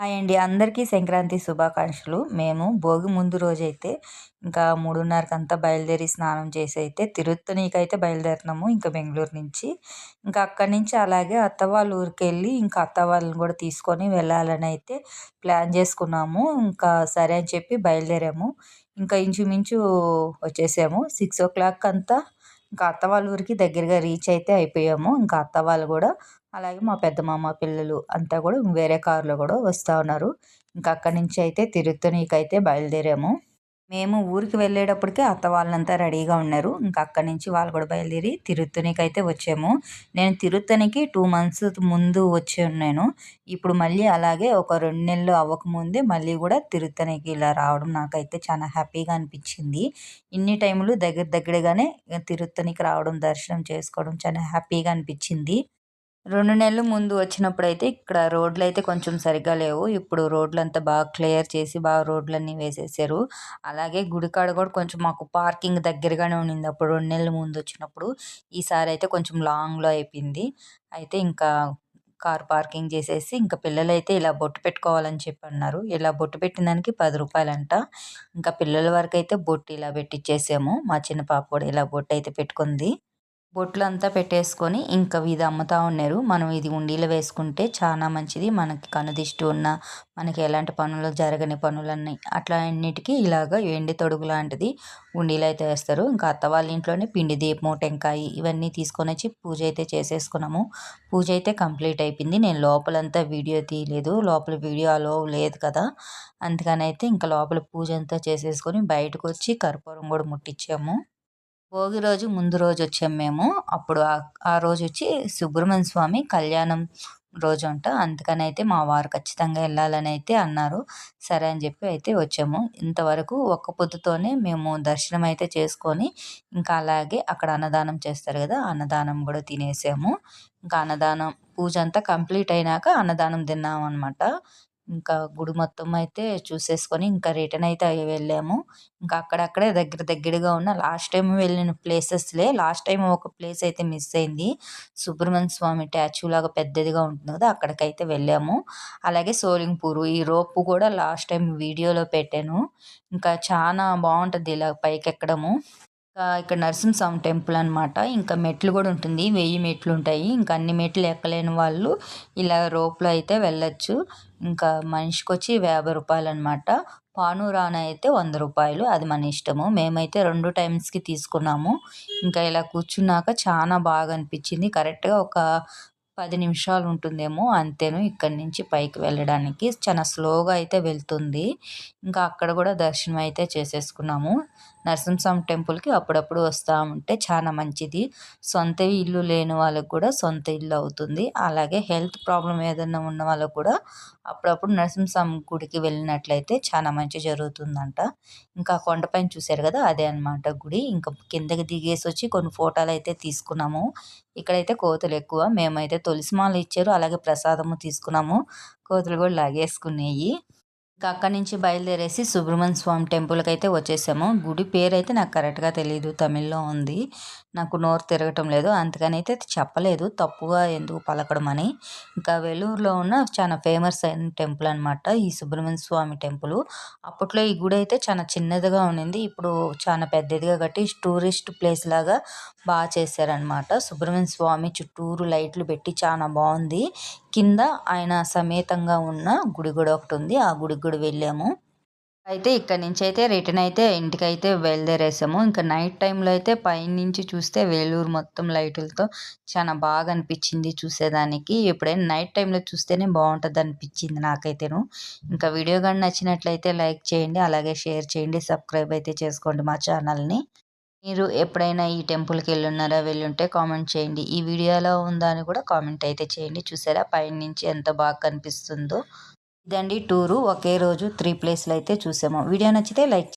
Hi అండి. అందరికీ సంక్రాంతి శుభాకాంక్షలు. మేము భోగి ముందు రోజైతే ఇంకా మూడున్నరకు అంతా బయలుదేరి స్నానం చేసి అయితే తిరుత్తణికి అయితే బయలుదేరుతున్నాము ఇంకా బెంగళూరు నుంచి. ఇంకా అక్కడి నుంచి అలాగే అత్త వాళ్ళ ఊరికి వెళ్ళి ఇంకా అత్త వాళ్ళని కూడా తీసుకొని వెళ్ళాలని అయితే ప్లాన్ చేసుకున్నాము. ఇంకా సరే అని చెప్పి బయలుదేరాము. ఇంకా ఇంచుమించు వచ్చేసాము. సిక్స్ ఓ క్లాక్ అంతా ఇంకా అత్త వాళ్ళ ఊరికి దగ్గరగా రీచ్ అయితే అయిపోయాము. ఇంకా అత్త వాళ్ళు కూడా అలాగే మా పెద్ద మామ పిల్లలు అంతా కూడా వేరే కారులో కూడా వస్తూ ఉన్నారు. ఇంకా అక్కడి నుంచి అయితే తిరుత్తణికి బయలుదేరాము. మేము ఊరికి వెళ్ళేటప్పటికే అత్త వాళ్ళంతా రెడీగా ఉన్నారు. ఇంకా అక్కడి నుంచి వాళ్ళు కూడా బయలుదేరి తిరుత్తణికి అయితే వచ్చాము. నేను తిరుత్తనికి టూ మంత్స్ ముందు వచ్చి ఉన్నాను. ఇప్పుడు మళ్ళీ అలాగే ఒక రెండు నెలలు అవ్వకముందే మళ్ళీ కూడా తిరుత్తనికి ఇలా రావడం నాకైతే చాలా హ్యాపీగా అనిపించింది. ఇన్ని టైములు దగ్గర దగ్గరగానే తిరుత్తణికి రావడం దర్శనం చేసుకోవడం చాలా హ్యాపీగా అనిపించింది. రెండు నెలలు ముందు వచ్చినప్పుడైతే ఇక్కడ రోడ్లు అయితే కొంచెం సరిగ్గా లేవు. ఇప్పుడు రోడ్లు అంతా బాగా క్లియర్ చేసి బాగా రోడ్లన్నీ వేసేసారు. అలాగే గుడికాడ కూడా కొంచెం మాకు పార్కింగ్ దగ్గరగానే ఉండింది అప్పుడు రెండు నెలల ముందు వచ్చినప్పుడు ఈసారి అయితే కొంచెం లాంగ్లో అయిపోయింది. అయితే ఇంకా కార్ పార్కింగ్ చేసేసి ఇంకా పిల్లలు అయితే ఇలా బొట్టు పెట్టుకోవాలని చెప్పి అన్నారు ఇలా బొట్టు పెట్టిన దానికి పది రూపాయలంట. ఇంకా పిల్లల వరకు అయితే బొట్టు ఇలా పెట్టిచ్చేసాము. మా చిన్న పాప కూడా ఇలా బొట్టు అయితే పెట్టుకుంది. బొట్లు అంతా పెట్టేసుకొని ఇంకా ఇది అమ్ముతూ ఉన్నారు. మనం ఇది ఉండీలో వేసుకుంటే చాలా మంచిది. మనకి కనుదిష్టి ఉన్న మనకి ఎలాంటి పనులు జరగని పనులన్నీ అట్లా అన్నిటికీ ఇలాగ ఎండి తొడుగు లాంటిది ఉండీలు అయితే వేస్తారు. ఇంకా అత్త వాళ్ళ ఇంట్లోనే పిండి దీపము టెంకాయ ఇవన్నీ తీసుకొని వచ్చి పూజ అయితే చేసేసుకున్నాము. పూజ అయితే కంప్లీట్ అయిపోయింది. నేను లోపలంతా వీడియో తీయలేదు. లోపల వీడియో అలో లేదు కదా. అందుకని అయితే ఇంకా లోపల పూజ అంతా చేసేసుకొని బయటకు వచ్చి కర్పూరం కూడా ముట్టించాము. భోగి రోజు ముందు రోజు వచ్చాము మేము. అప్పుడు ఆ రోజు వచ్చి సుబ్రహ్మణ్య స్వామి కళ్యాణం రోజు అంట. అందుకని అయితే మా వారు ఖచ్చితంగా వెళ్ళాలని అయితే అన్నారు. సరే అని చెప్పి అయితే వచ్చాము. ఇంతవరకు ఒక్క పొద్దుతోనే మేము దర్శనం అయితే చేసుకొని ఇంకా అలాగే అక్కడ అన్నదానం చేస్తారు కదా అన్నదానం కూడా తినేసాము. ఇంకా అన్నదానం పూజ అంతా కంప్లీట్ అయినాక అన్నదానం తిన్నాం అనమాట ఇంకా గుడి మొత్తం అయితే చూసేసుకొని ఇంకా రిటర్న్ అయితే వెళ్ళాము. ఇంకా అక్కడక్కడే దగ్గర దగ్గరగా ఉన్న లాస్ట్ టైం వెళ్ళిన ప్లేసెస్లే లాస్ట్ టైం ఒక ప్లేస్ అయితే మిస్ అయింది. సుబ్రహ్మణ్య స్వామి స్టాచ్యూ లాగా పెద్దదిగా ఉంటుంది కదా అక్కడికైతే వెళ్ళాము. అలాగే సోలింగ్పూర్ ఈ రోపు కూడా లాస్ట్ టైం వీడియోలో పెట్టాను. ఇంకా చాలా బాగుంటుంది ఇలా పైకి ఎక్కడము ఇక్కడ నరసింహస్వామి టెంపుల్ అనమాట ఇంకా మెట్లు కూడా ఉంటుంది. వెయ్యి మెట్లు ఉంటాయి. ఇంకా అన్ని మెట్లు ఎక్కలేని వాళ్ళు ఇలా రోప్లో అయితే వెళ్ళొచ్చు. ఇంకా మనిషికి వచ్చి యాభై రూపాయలు అనమాట పానూరాన అయితే వంద రూపాయలు. అది మన ఇష్టము. మేమైతే రెండు టైమ్స్కి తీసుకున్నాము. ఇంకా ఇలా కూర్చున్నాక చాలా బాగా అనిపించింది. కరెక్ట్గా ఒక పది నిమిషాలు ఉంటుందేమో అంతేను ఇక్కడి నుంచి పైకి వెళ్ళడానికి. చాలా స్లోగా అయితే వెళ్తుంది. ఇంకా అక్కడ కూడా దర్శనం అయితే చేసేసుకున్నాము. నరసింహస్వామి టెంపుల్కి అప్పుడప్పుడు వస్తూ ఉంటే చాలా మంచిది. సొంత ఇల్లు లేని వాళ్ళకు కూడా సొంత ఇల్లు అవుతుంది. అలాగే హెల్త్ ప్రాబ్లం ఏదైనా ఉన్న వాళ్ళకు కూడా అప్పుడప్పుడు నరసింహస్వామి గుడికి వెళ్ళినట్లయితే చాలా మంచి జరుగుతుందంట. ఇంకా కొండపైన చూశారు కదా అదే అనమాట గుడి. ఇంకా కిందకి దిగేసి వచ్చి కొన్ని ఫోటోలు అయితే తీసుకున్నాము. ఇక్కడైతే కోతులు ఎక్కువ. మేమైతే తులసి మాలు ఇచ్చారు. అలాగే ప్రసాదము తీసుకున్నాము. కోతులు కూడా లాగేసుకున్నాయి ఇంకా అక్కడి నుంచి బయలుదేరేసి సుబ్రహ్మణ్య స్వామి టెంపుల్కి అయితే వచ్చేసాము. గుడి పేరు అయితే నాకు కరెక్ట్గా తెలియదు తమిళ్ళో ఉంది. నాకు నోరు తిరగటం లేదు. అందుకని అయితే చెప్పలేదు. తప్పుగా ఎందుకు పలకడం అని. ఇంకా వెలూరులో ఉన్న చాలా ఫేమస్ అయిన టెంపుల్ అనమాట ఈ సుబ్రహ్మణ్య స్వామి టెంపుల్. అప్పట్లో ఈ గుడి అయితే చాలా చిన్నదిగా ఉండింది. ఇప్పుడు చాలా పెద్దదిగా కట్టి టూరిస్ట్ ప్లేస్ లాగా బాగా చేశారనమాట సుబ్రహ్మణ్య స్వామి చుట్టూరు లైట్లు పెట్టి చాలా బాగుంది. కింద ఆయన సమేతంగా ఉన్న గుడి కూడా ఒకటి ఉంది. ఆ గుడికి కూడా వెళ్ళాము. అయితే ఇక్కడ నుంచి అయితే రిటర్న్ అయితే ఇంటికైతే బయలుదేరేసాము. ఇంకా నైట్ టైంలో అయితే పైనుంచి చూస్తే వేలూరు మొత్తం లైటులతో చాలా బాగా అనిపించింది చూసేదానికి. ఎప్పుడైనా నైట్ టైంలో చూస్తేనే బాగుంటుంది అనిపించింది నాకైతేను. ఇంకా వీడియో కానీ నచ్చినట్లయితే లైక్ చేయండి అలాగే షేర్ చేయండి సబ్స్క్రైబ్ అయితే చేసుకోండి మా ఛానల్ని. మీరు ఎప్పుడైనా ఈ టెంపుల్కి వెళ్ళున్నారా వెళ్ళుంటే కామెంట్ చేయండి. ఈ వీడియోలో ఉందా అని కూడా కామెంట్ అయితే చేయండి. చూసారా? పైన నుంచి ఎంత బాగా కనిపిస్తుందో. ఇదండి టూరు. ఒకే రోజు త్రీ ప్లేస్లు అయితే చూసాము. వీడియో నచ్చితే లైక్